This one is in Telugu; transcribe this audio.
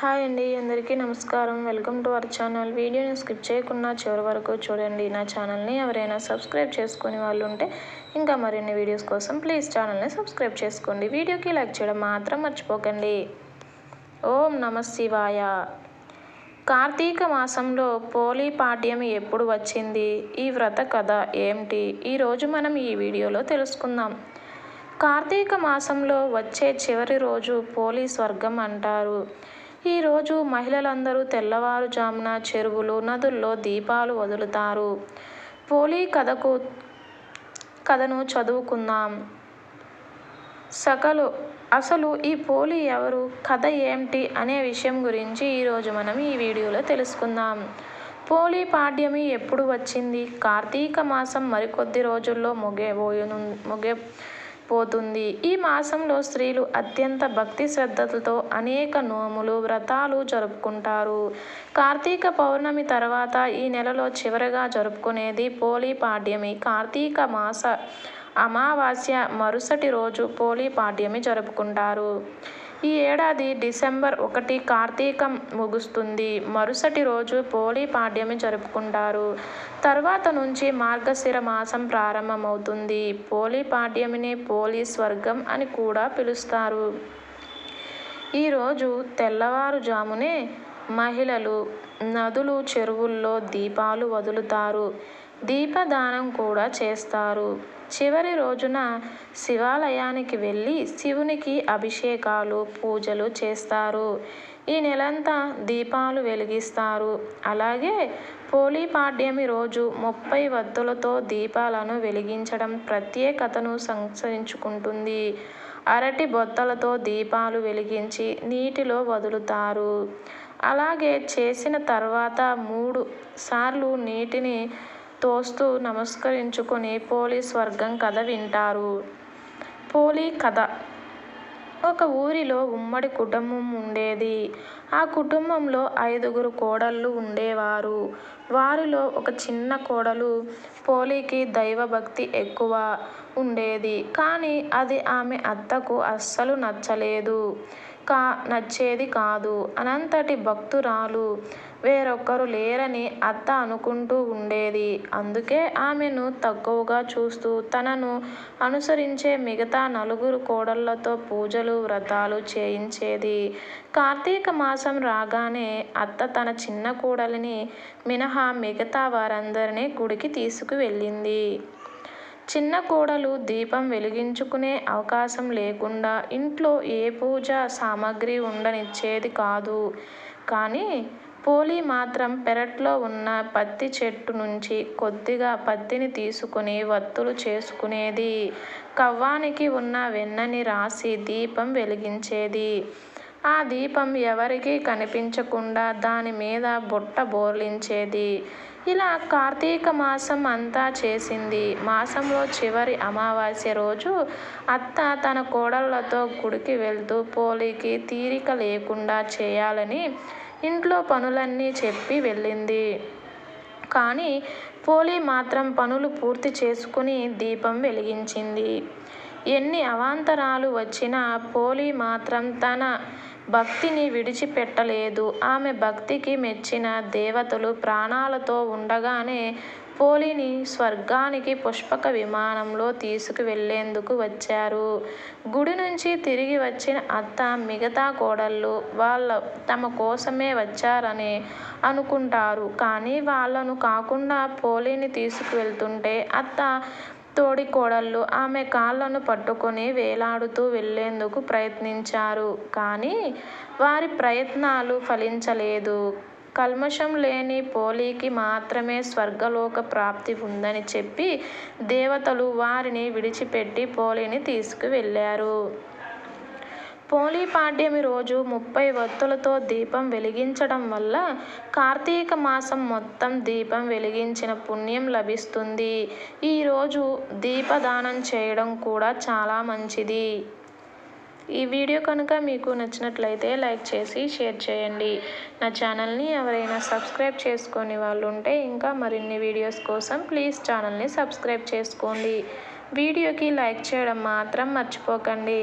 హాయ్ అండి అందరికీ నమస్కారం. Welcome to our channel. వీడియోని స్కిప్ చేయకుండా చివరి వరకు చూడండి. నా ఛానల్ని ఎవరైనా సబ్స్క్రైబ్ చేసుకునే వాళ్ళు ఉంటే ఇంకా మరిన్ని వీడియోస్ కోసం ప్లీజ్ ఛానల్ని సబ్స్క్రైబ్ చేసుకోండి. వీడియోకి లైక్ చేయడం మాత్రం మర్చిపోకండి. ఓం నమ శివాయ. కార్తీక మాసంలో పోలీ పాఠ్యం ఎప్పుడు వచ్చింది? ఈ వ్రత కథ ఏమిటి? ఈరోజు మనం ఈ వీడియోలో తెలుసుకుందాం. కార్తీక మాసంలో వచ్చే చివరి రోజు పోలీ స్వర్గం అంటారు. ఈరోజు మహిళలందరూ తెల్లవారుజామున చెరువులు నదుల్లో దీపాలు వదులుతారు. పోలీ కథకు కథను చదువుకుందాం. సకలు అసలు ఈ పోలి ఎవరు కథ ఏమిటి అనే విషయం గురించి ఈరోజు మనం ఈ వీడియోలో తెలుసుకుందాం. పోలీ పాడ్యమి ఎప్పుడు వచ్చింది? కార్తీక మాసం మరికొద్ది రోజుల్లో ముగే ముగే పోతుంది ఈ మాసంలో స్త్రీలు అత్యంత భక్తి శ్రద్ధలతో అనేక నోములు వ్రతాలు జరుపుకుంటారు. కార్తీక పౌర్ణమి తర్వాత ఈ నెలలో చివరిగా జరుపుకునేది పోలీ పాడ్యమి. కార్తీక మాస అమావాస్య మరుసటి రోజు పోలీ పాడ్యమి జరుపుకుంటారు. ఈ ఏడాది డిసెంబర్ ఒకటి కార్తీకం ముగుస్తుంది. మరుసటి రోజు పోలీ పాడ్యమి జరుపుకుంటారు. తర్వాత నుంచి మార్గశిర మాసం ప్రారంభమవుతుంది. పోలీ పాడ్యమిని పోలీ స్వర్గం అని కూడా పిలుస్తారు. ఈరోజు తెల్లవారుజామునే మహిళలు నదులు చెరువుల్లో దీపాలు వదులుతారు. దీపదానం కూడా చేస్తారు. చివరి రోజున శివాలయానికి వెళ్ళి శివునికి అభిషేకాలు పూజలు చేస్తారు. ఈ నెలంతా దీపాలు వెలిగిస్తారు. అలాగే పోలీ పాడ్యమి రోజు ముప్పై వత్తులతో దీపాలను వెలిగించడం ప్రత్యేకతను సంచరించుకుంటుంది. అరటి బొత్తలతో దీపాలు వెలిగించి నీటిలో వదులుతారు. అలాగే చేసిన తర్వాత మూడు సార్లు నీటిని తోస్తూ నమస్కరించుకొని పోలీస్ వర్గం కథ వింటారు. పోలీ కథ. ఒక ఊరిలో ఉమ్మడి కుటుంబం ఉండేది. ఆ కుటుంబంలో ఐదుగురు కోడళ్ళు ఉండేవారు. వారిలో ఒక చిన్న కోడలు పోలీకి దైవభక్తి ఎక్కువ ఉండేది. కానీ అది ఆమె అత్తకు అస్సలు నచ్చలేదు. కా నచ్చేది కాదు. అనంతటి భక్తురాలు వేరొకరు లేరని అత్త అనుకుంటూ ఉండేది. అందుకే ఆమెను తక్కువగా చూస్తూ తనను అనుసరించే మిగతా నలుగురు కోడళ్ళతో పూజలు వ్రతాలు చేయించేది. కార్తీక మాసం రాగానే అత్త తన చిన్న కోడలిని మినహా మిగతా వారందరినీ గుడికి తీసుకువెళ్ళింది. చిన్న కోడలు దీపం వెలిగించుకునే అవకాశం లేకుండా ఇంట్లో ఏ పూజ సామాగ్రి ఉండనిచ్చేది కాదు. కానీ పోలి మాత్రం పెరట్లో ఉన్న పత్తి చెట్టు నుంచి కొద్దిగా పత్తిని తీసుకుని వత్తులు చేసుకునేది. కవ్వానికి ఉన్న వెన్నని రాసి దీపం వెలిగించేది. ఆ దీపం ఎవరికీ కనిపించకుండా దాని మీద బుట్ట బోర్లించేది. ఇలా కార్తీక మాసం అంతా చేసింది. మాసంలో చివరి అమావాస్య రోజు అత్త తన కోడళ్ళతో గుడికి వెళ్తూ పోలికి తీరిక లేకుండా చేయాలని ఇంట్లో పనులన్నీ చెప్పి వెళ్ళింది. కానీ పోలి మాత్రం పనులు పూర్తి చేసుకుని దీపం వెలిగించింది. ఎన్ని అవాంతరాలు వచ్చినా పోలి మాత్రం తన భక్తిని విడిచిపెట్టలేదు. ఆమె భక్తికి మెచ్చిన దేవతలు ప్రాణాలతో ఉండగానే పోలిని స్వర్గానికి పుష్పక విమానంలో తీసుకువెళ్ళేందుకు వచ్చారు. గుడి నుంచి తిరిగి వచ్చిన అత్త మిగతా కోడళ్ళు వాళ్ళ తమ కోసమే వచ్చారని అనుకుంటారు. కానీ వాళ్ళను కాకుండా పోలిని తీసుకువెళ్తుంటే అత్త తోడి కోడళ్ళు. ఆమె కాళ్ళను పట్టుకొని వేలాడుతూ వెళ్ళేందుకు ప్రయత్నించారు. కానీ వారి ప్రయత్నాలు ఫలించలేదు. కల్మషం లేని పోలీకి మాత్రమే స్వర్గలోక ప్రాప్తి ఉందని చెప్పి దేవతలు వారిని విడిచిపెట్టి పోలిని తీసుకువెళ్ళారు. పోలీ పాడ్యమి రోజు ముప్పై వత్తులతో దీపం వెలిగించడం వల్ల కార్తీక మాసం మొత్తం దీపం వెలిగించిన పుణ్యం లభిస్తుంది. ఈరోజు దీపదానం చేయడం కూడా చాలా మంచిది. ఈ వీడియో కనుక మీకు నచ్చినట్లయితే లైక్ చేసి షేర్ చేయండి. నా ఛానల్ని ఎవరైనా సబ్స్క్రైబ్ చేసుకొని వాళ్ళు ఉంటే ఇంకా మరిన్ని వీడియోస్ కోసం ప్లీజ్ ఛానల్ని సబ్స్క్రైబ్ చేసుకోండి. వీడియోకి లైక్ చేయడం మాత్రం మర్చిపోకండి.